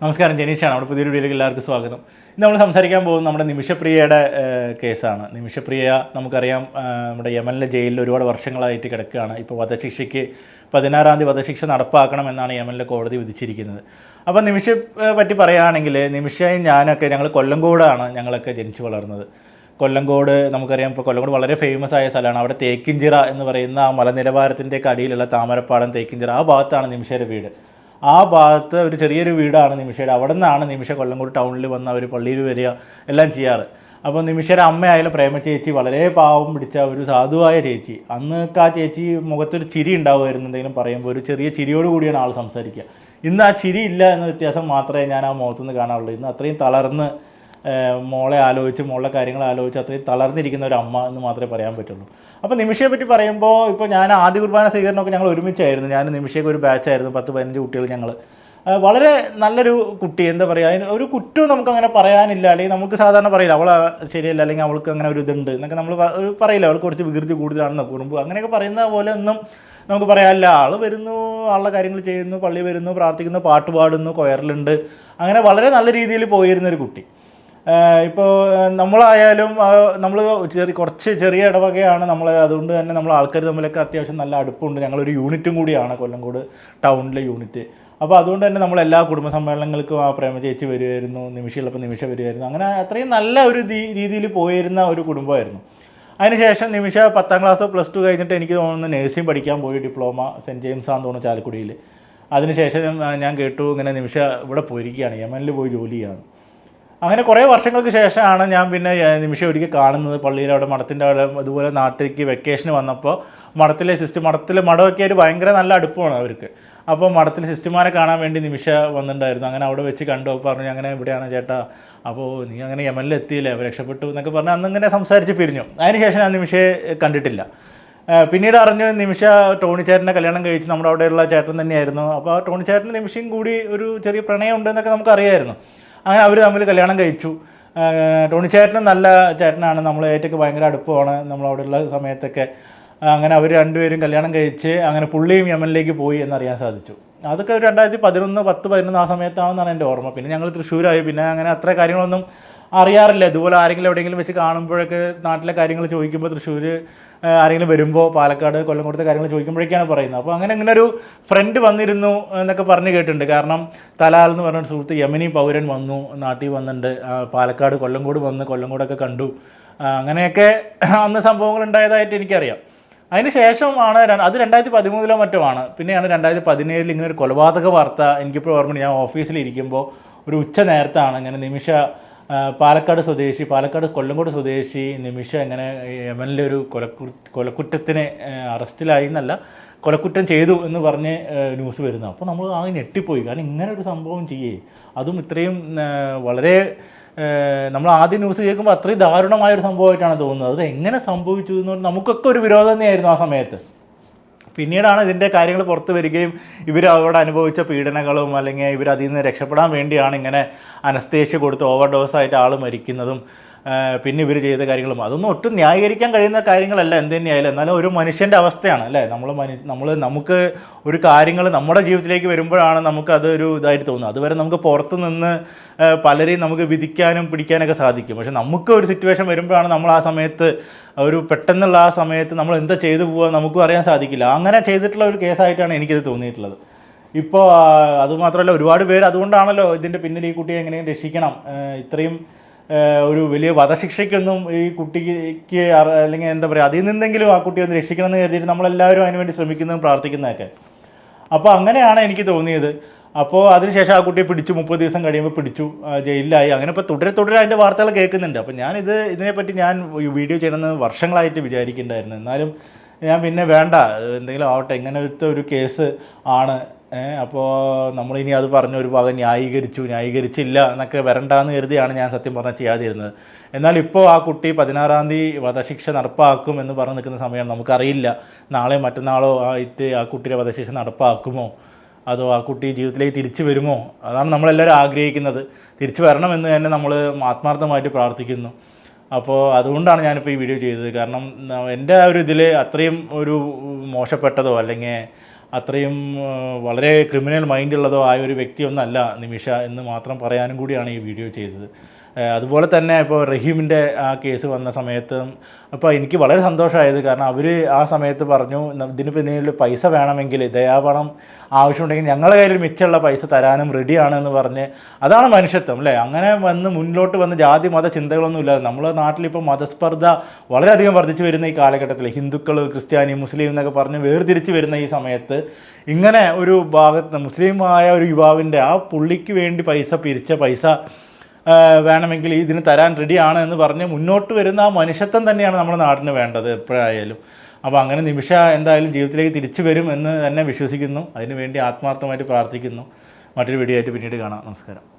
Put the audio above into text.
നമസ്കാരം ജനീഷാണ്. നമ്മുടെ പുതിയൊരു വീഡിയോയിലേക്ക് എല്ലാവർക്കും സ്വാഗതം. ഇന്ന് നമ്മൾ സംസാരിക്കാൻ പോകുന്നത് നമ്മുടെ നിമിഷപ്രിയയുടെ കേസാണ്. നിമിഷപ്രിയ നമുക്കറിയാം നമ്മുടെ യമനിലെ ജയിലിൽ ഒരുപാട് വർഷങ്ങളായിട്ട് കിടക്കുകയാണ്. ഇപ്പോൾ വധശിക്ഷയ്ക്ക് പതിനാറാം തീയതി വധശിക്ഷ നടപ്പാക്കണം എന്നാണ് യമനിലെ കോടതി വിധിച്ചിരിക്കുന്നത്. അപ്പോൾ നിമിഷ പറ്റി പറയുകയാണെങ്കിൽ നിമിഷയും ഞാനൊക്കെ ഞങ്ങൾ കൊല്ലങ്കോടാണ് ഞങ്ങളൊക്കെ ജനിച്ചു വളർന്നത്. കൊല്ലങ്കോട് നമുക്കറിയാം ഇപ്പോൾ കൊല്ലങ്കോട് വളരെ ഫേമസ് ആയ സ്ഥലമാണ്. അവിടെ തേക്കിഞ്ചിറ എന്ന് പറയുന്ന ആ മലനിലവാരത്തിന്റെ കടിയിലുള്ള താമരപ്പാടം തേക്കിഞ്ചിറ ആ ഭാഗത്താണ് നിമിഷയുടെ വീട്. ആ ഭാഗത്ത് ഒരു ചെറിയൊരു വീടാണ് നിമിഷയുടെ. അവിടെ നിന്നാണ് നിമിഷ കൊല്ലങ്കോട് ടൗണിൽ വന്ന് അവർ പള്ളിയിൽ വരിക എല്ലാം ചെയ്യാറ്. അപ്പോൾ നിമിഷയുടെ അമ്മയായാലും പ്രേമ ചേച്ചി വളരെ പാവം പിടിച്ച ഒരു സാധുവായ ചേച്ചി. അന്നൊക്കെ ആ ചേച്ചി മുഖത്തൊരു ചിരി ഉണ്ടാവുമായിരുന്നു എന്തെങ്കിലും പറയുമ്പോൾ. ഒരു ചെറിയ ചിരിയോട് കൂടിയാണ് ആൾ സംസാരിക്കുക. ഇന്ന് ആ ചിരി ഇല്ല എന്ന വ്യത്യാസം മാത്രമേ ഞാൻ ആ മുഖത്തുനിന്ന് കാണാറുള്ളൂ. ഇന്ന് അത്രയും തളർന്ന് മോളെ ആലോചിച്ച് മോളെ കാര്യങ്ങൾ ആലോചിച്ച് അത്രയും തളർന്നിരിക്കുന്ന ഒരു അമ്മ എന്ന് മാത്രമേ പറയാൻ പറ്റുള്ളൂ. അപ്പോൾ നിമിഷയെ പറ്റി പറയുമ്പോൾ ഇപ്പോൾ ഞാൻ ആദ്യ കുർബാന സ്വീകരണമൊക്കെ ഞങ്ങൾ ഒരുമിച്ചായിരുന്നു. ഞാൻ നിമിഷയ്ക്ക് ഒരു ബാച്ചായിരുന്നു പത്ത് പതിനഞ്ച് കുട്ടികൾ ഞങ്ങൾ വളരെ നല്ലൊരു കുട്ടി എന്താ പറയുക അതിന് ഒരു കുറ്റവും നമുക്ക് അങ്ങനെ പറയാനില്ല. അല്ലെങ്കിൽ നമുക്ക് സാധാരണ പറയില്ല അവൾ ശരിയല്ല അല്ലെങ്കിൽ അവൾക്ക് അങ്ങനെ ഒരു ഇതുണ്ട് എന്നൊക്കെ നമ്മൾ ഒരു പറയില്ല. അവൾക്ക് കുറച്ച് വികൃതി കൂടുതലാണെന്നോ കുറുമ്പ്. അങ്ങനെയൊക്കെ പറയുന്ന പോലെ ഒന്നും നമുക്ക് പറയാനില്ല ആൾ വരുന്നു ആളുടെ കാര്യങ്ങൾ ചെയ്യുന്നു പള്ളി വരുന്നു പ്രാർത്ഥിക്കുന്നു പാട്ട് പാടുന്നു കൊയറിലുണ്ട്. അങ്ങനെ വളരെ നല്ല രീതിയിൽ പോയിരുന്നൊരു കുട്ടി. ഇപ്പോൾ നമ്മളായാലും നമ്മൾ ചെറിയ കുറച്ച് ചെറിയ ഇടവകയാണ് നമ്മൾ അതുകൊണ്ട് തന്നെ നമ്മൾ ആൾക്കാർ തമ്മിലൊക്കെ അത്യാവശ്യം നല്ല അടുപ്പമുണ്ട് ഞങ്ങളൊരു യൂണിറ്റും കൂടിയാണ് കൊല്ലംകോട് ടൗണിലെ യൂണിറ്റ്. അപ്പോൾ അതുകൊണ്ട് തന്നെ നമ്മൾ എല്ലാ കുടുംബ സമ്മേളനങ്ങൾക്കും ആ പ്രേമ ചേച്ചി വരുമായിരുന്നു നിമിഷമുള്ളപ്പോൾ നിമിഷ വരുമായിരുന്നു അങ്ങനെ അത്രയും നല്ല ഒരു രീതിയിൽ പോയിരുന്ന ഒരു കുടുംബമായിരുന്നു. അതിനുശേഷം നിമിഷ പത്താം ക്ലാസ് പ്ലസ് ടു കഴിഞ്ഞിട്ട് എനിക്ക് തോന്നുന്നു നേഴ്സിംഗ് പഠിക്കാൻ പോയി ഡിപ്ലോമ സെന്റ് ജെയിംസ് ആണെന്ന് തോന്നുന്നു ചാലക്കുടിയിൽ അതിനുശേഷം ഞാൻ കേട്ടു ഇങ്ങനെ നിമിഷ ഇവിടെ പോയിരിക്കുകയാണ് യമനിൽ പോയി ജോലി ചെയ്യാണ് അങ്ങനെ കുറേ വർഷങ്ങൾക്ക് ശേഷമാണ് ഞാൻ പിന്നെ നിമിഷം ഒരിക്കൽ കാണുന്നത്. പള്ളിയിൽ അവിടെ മഠത്തിന്റെ അവിടെ അതുപോലെ നാട്ടിലേക്ക് വെക്കേഷന് വന്നപ്പോൾ മഠത്തിലെ സിസ്റ്റർ മഠത്തിലെ മഠമൊക്കെ ഒരു ഭയങ്കര നല്ല അടുപ്പമാണ് അവർക്ക്. അപ്പോൾ മഠത്തിലെ സിസ്റ്റർമാരെ കാണാൻ വേണ്ടി നിമിഷ വന്നിട്ടുണ്ടായിരുന്നു. അങ്ങനെ അവിടെ വെച്ച് കണ്ടു. അപ്പോൾ പറഞ്ഞു അങ്ങനെ ഇവിടെയാണ് ചേട്ടാ. അപ്പോൾ നീ അങ്ങനെ യമനിൽ എത്തിയില്ലേ? രക്ഷപ്പെട്ടു എന്നൊക്കെ പറഞ്ഞ് അന്നിങ്ങനെ സംസാരിച്ച് പിരിഞ്ഞു. അതിനുശേഷം ഞാൻ നിമിഷയെ കണ്ടിട്ടില്ല. പിന്നീട് അറിഞ്ഞു നിമിഷ ടോണി ചേട്ടനെ കല്യാണം കഴിച്ച്. നമ്മുടെ അവിടെയുള്ള ചേട്ടൻ തന്നെയായിരുന്നു. അപ്പോൾ ആ ടോണി ചേട്ടൻ നിമിഷം കൂടി ഒരു ചെറിയ പ്രണയം ഉണ്ടെന്നൊക്കെ നമുക്ക് അറിയായിരുന്നു അങ്ങനെ അവർ തമ്മിൽ കല്യാണം കഴിച്ചു. ടോണി ചേട്ടനും നല്ല ചേട്ടനാണ്. നമ്മൾ ഏറ്റൊക്കെ ഭയങ്കര അടുപ്പമാണ് നമ്മൾ അവിടെയുള്ള സമയത്തൊക്കെ. അങ്ങനെ അവർ രണ്ടുപേരും കല്യാണം കഴിച്ച് അങ്ങനെ പുള്ളിയും യമനിലേക്ക് പോയി എന്നറിയാൻ സാധിച്ചു. അതൊക്കെ ഒരു രണ്ടായിരത്തി പതിനൊന്ന് പത്ത് പതിനൊന്ന് ആ സമയത്താണെന്നാണ് എന്റെ ഓർമ്മ. പിന്നെ ഞങ്ങൾ തൃശ്ശൂരായി. പിന്നെ അങ്ങനെ അത്ര കാര്യങ്ങളൊന്നും അറിയാറില്ല. ഇതുപോലെ ആരെങ്കിലും എവിടെയെങ്കിലും വെച്ച് കാണുമ്പോഴൊക്കെ നാട്ടിലെ കാര്യങ്ങൾ ചോദിക്കുമ്പോൾ തൃശ്ശൂർ ആരെങ്കിലും വരുമ്പോൾ പാലക്കാട് കൊല്ലംകോടത്തെ കാര്യങ്ങൾ ചോദിക്കുമ്പോഴേക്കാണ് പറയുന്നത്. അപ്പോൾ അങ്ങനെ അങ്ങനെ ഒരു ഫ്രണ്ട് വന്നിരുന്നു എന്നൊക്കെ പറഞ്ഞ് കേട്ടിട്ടുണ്ട്. കാരണം തലാൽ എന്ന് പറഞ്ഞ സുഹൃത്ത് യമനി പൗരൻ വന്നു നാട്ടിൽ വന്നിട്ടുണ്ട്. പാലക്കാട് കൊല്ലംകോട് വന്ന് കൊല്ലംകോടൊക്കെ കണ്ടു. അങ്ങനെയൊക്കെ അന്ന് സംഭവങ്ങൾ ഉണ്ടായതായിട്ട് എനിക്കറിയാം. അതിന് ശേഷമാണ് അത് രണ്ടായിരത്തി പതിമൂന്നിലോ മറ്റോ ആണ്. പിന്നെയാണ് രണ്ടായിരത്തി പതിനേഴിൽ ഇങ്ങനെ ഒരു കൊലപാതക വാർത്ത എനിക്കിപ്പോൾ ഓർമ്മ ഞാൻ ഓഫീസിലിരിക്കുമ്പോൾ ഒരു ഉച്ച നേരത്താണ് ഇങ്ങനെ നിമിഷ പാലക്കാട് സ്വദേശി പാലക്കാട് കൊല്ലങ്കോട് സ്വദേശി നിമിഷ എങ്ങനെ യമനിലെ ഒരു കൊലക്കു കൊലക്കുറ്റത്തിന് അറസ്റ്റിലായി എന്നല്ല കൊലക്കുറ്റം ചെയ്തു എന്ന് പറഞ്ഞ് ന്യൂസ് വരുന്നത്. അപ്പോൾ നമ്മൾ ആകെ ഞെട്ടിപ്പോയി. കാരണം ഇങ്ങനെ ഒരു സംഭവം ചെയ്യേ. അതും ഇത്രയും വളരെ നമ്മൾ ആദ്യം ന്യൂസ് കേൾക്കുമ്പോൾ അത്രയും ദാരുണമായ ഒരു സംഭവമായിട്ടാണ് തോന്നുന്നത്. അത് എങ്ങനെ സംഭവിച്ചു എന്ന് നമുക്കൊക്കെ ഒരു വിരോധം തന്നെയായിരുന്നു ആ സമയത്ത്. പിന്നീടാണ് ഇതിന്റെ കാര്യങ്ങൾ പുറത്ത് വരികയും ഇവർ അവിടെ അനുഭവിച്ച പീഡനങ്ങളും അല്ലെങ്കിൽ ഇവർ അതിൽ നിന്ന് രക്ഷപ്പെടാൻ വേണ്ടിയാണ് ഇങ്ങനെ അനസ്തേഷ്യ കൊടുത്ത് ഓവർഡോസ് ആയിട്ട് ആൾ മരിക്കുന്നതും പിന്നെ ഇവർ ചെയ്ത കാര്യങ്ങളും. അതൊന്നും ഒട്ടും ന്യായീകരിക്കാൻ കഴിയുന്ന കാര്യങ്ങളല്ല എന്ത് തന്നെയായാലും. എന്നാലും ഒരു മനുഷ്യന്റെ അവസ്ഥയാണ് അല്ലേ? നമ്മൾ മനു നമ്മൾ നമുക്ക് ഒരു കാര്യങ്ങൾ നമ്മുടെ ജീവിതത്തിലേക്ക് വരുമ്പോഴാണ് നമുക്ക് അതൊരു ഇതായിട്ട് തോന്നുന്നത്. അതുവരെ നമുക്ക് പുറത്ത് നിന്ന് പലരെയും നമുക്ക് വിധിക്കാനും പിടിക്കാനൊക്കെ സാധിക്കും. പക്ഷെ നമുക്ക് ഒരു സിറ്റുവേഷൻ വരുമ്പോഴാണ് നമ്മൾ ആ സമയത്ത് ഒരു പെട്ടെന്നുള്ള ആ സമയത്ത് നമ്മൾ എന്താ ചെയ്തു പോകുക നമുക്കും അറിയാൻ സാധിക്കില്ല. അങ്ങനെ ചെയ്തിട്ടുള്ള ഒരു കേസായിട്ടാണ് എനിക്കിത് തോന്നിയിട്ടുള്ളത്. ഇപ്പോൾ അതുമാത്രമല്ല ഒരുപാട് പേര് അതുകൊണ്ടാണല്ലോ ഇതിന്റെ പിന്നിൽ ഈ കുട്ടിയെ എങ്ങനെയും രക്ഷിക്കണം. ഇത്രയും ഒരു വലിയ വധശിക്ഷയ്ക്കൊന്നും ഈ കുട്ടിക്ക് അല്ലെങ്കിൽ എന്താ പറയുക അതിൽ നിന്നെങ്കിലും ആ കുട്ടിയെ ഒന്ന് രക്ഷിക്കണം എന്ന് കരുതിയിട്ട് നമ്മളെല്ലാവരും അതിനുവേണ്ടി ശ്രമിക്കുന്നതും പ്രാർത്ഥിക്കുന്നതൊക്കെ. അപ്പോൾ അങ്ങനെയാണ് എനിക്ക് തോന്നിയത്. അപ്പോൾ അതിനുശേഷം ആ കുട്ടിയെ പിടിച്ചു മുപ്പത് ദിവസം കഴിയുമ്പോൾ പിടിച്ചു ജയിലിലായി. അങ്ങനെ ഇപ്പോൾ തുടരെ തുടരെ അതിന്റെ വാർത്തകൾ കേൾക്കുന്നുണ്ട്. അപ്പോൾ ഞാനിത് ഇതിനെപ്പറ്റി ഞാൻ വീഡിയോ ചെയ്യണമെന്ന് വർഷങ്ങളായിട്ട് വിചാരിക്കുന്നുണ്ടായിരുന്നു. എന്നാലും ഞാൻ പിന്നെ വേണ്ട എന്തെങ്കിലും ആവട്ടെ ഇങ്ങനത്തെ ഒരു കേസ് ആണ് അപ്പോൾ നമ്മളിനി അത് പറഞ്ഞ ഒരു ഭാഗം ന്യായീകരിച്ചു ന്യായീകരിച്ചില്ല എന്നൊക്കെ വരണ്ടാന്ന് കരുതിയാണ് ഞാൻ സത്യം പറഞ്ഞാൽ ചെയ്യാതിരുന്നത്. എന്നാൽ ഇപ്പോൾ ആ കുട്ടി പതിനാറാം തീയതി വധശിക്ഷ നടപ്പാക്കും എന്ന് പറഞ്ഞ് നിൽക്കുന്ന സമയമാണ് നമുക്കറിയില്ല. നാളെ മറ്റന്നാളോ ആയിട്ട് ആ കുട്ടിയുടെ വധശിക്ഷ നടപ്പാക്കുമോ? അതോ ആ കുട്ടി ജീവിതത്തിലേക്ക് തിരിച്ചു വരുമോ? അതാണ് നമ്മളെല്ലാവരും ആഗ്രഹിക്കുന്നത്. തിരിച്ചു വരണമെന്ന് തന്നെ നമ്മൾ ആത്മാർത്ഥമായിട്ട് പ്രാർത്ഥിക്കുന്നു. അപ്പോൾ അതുകൊണ്ടാണ് ഞാനിപ്പോൾ ഈ വീഡിയോ ചെയ്തത്. കാരണം എന്റെ ഒരു ഇതിൽ അത്രയും ഒരു മോശപ്പെട്ടതോ അല്ലെങ്കിൽ അത്രയും വളരെ ക്രിമിനൽ മൈൻഡുള്ളതോ ആയ ഒരു വ്യക്തിയൊന്നല്ല നിമിഷ എന്ന് മാത്രം പറയാനും കൂടിയാണ് ഈ വീഡിയോ ചെയ്തത്. അതുപോലെ തന്നെ ഇപ്പോൾ റഹീമിന്റെ ആ കേസ് വന്ന സമയത്തും അപ്പോൾ എനിക്ക് വളരെ സന്തോഷമായത് കാരണം അവർ ആ സമയത്ത് പറഞ്ഞു "ന- ഇതിന് പിന്നിൽ പൈസ വേണമെങ്കിൽ ദയാപണം ആവശ്യമുണ്ടെങ്കിൽ ഞങ്ങളുടെ കയ്യിൽ മിച്ചമുള്ള പൈസ തരാനും റെഡിയാണെന്ന് പറഞ്ഞ് അതാണ് മനുഷ്യത്വം അല്ലേ? അങ്ങനെ വന്ന് മുന്നോട്ട് വന്ന് ജാതി മത ചിന്തകളൊന്നും ഇല്ലാതെ നമ്മുടെ നാട്ടിലിപ്പോൾ മതസ്പർദ്ധ വളരെയധികം വർദ്ധിച്ചു വരുന്ന ഈ കാലഘട്ടത്തിൽ ഹിന്ദുക്കൾ ക്രിസ്ത്യാനി മുസ്ലിം എന്നൊക്കെ പറഞ്ഞ് വേർതിരിച്ച് വരുന്ന ഈ സമയത്ത് ഇങ്ങനെ ഒരു ഭാഗത്ത് മുസ്ലിമായ ഒരു യുവാവിന്റെ ആ പുള്ളിക്ക് വേണ്ടി പൈസ പിരിച്ച പൈസ വേണമെങ്കിൽ ഇതിന് തരാൻ റെഡിയാണ് എന്ന് പറഞ്ഞ് മുന്നോട്ട് വരുന്ന ആ മനുഷ്യത്വം തന്നെയാണ് നമ്മുടെ നാടിന് വേണ്ടത് എപ്പോഴായാലും. അപ്പോൾ അങ്ങനെ നിമിഷ എന്തായാലും ജീവിതത്തിലേക്ക് തിരിച്ചു വരും എന്ന് തന്നെ വിശ്വസിക്കുന്നു. അതിനുവേണ്ടി ആത്മാർത്ഥമായിട്ട് പ്രാർത്ഥിക്കുന്നു. മറ്റൊരു വീഡിയോ ആയിട്ട് പിന്നീട് കാണാം. നമസ്കാരം.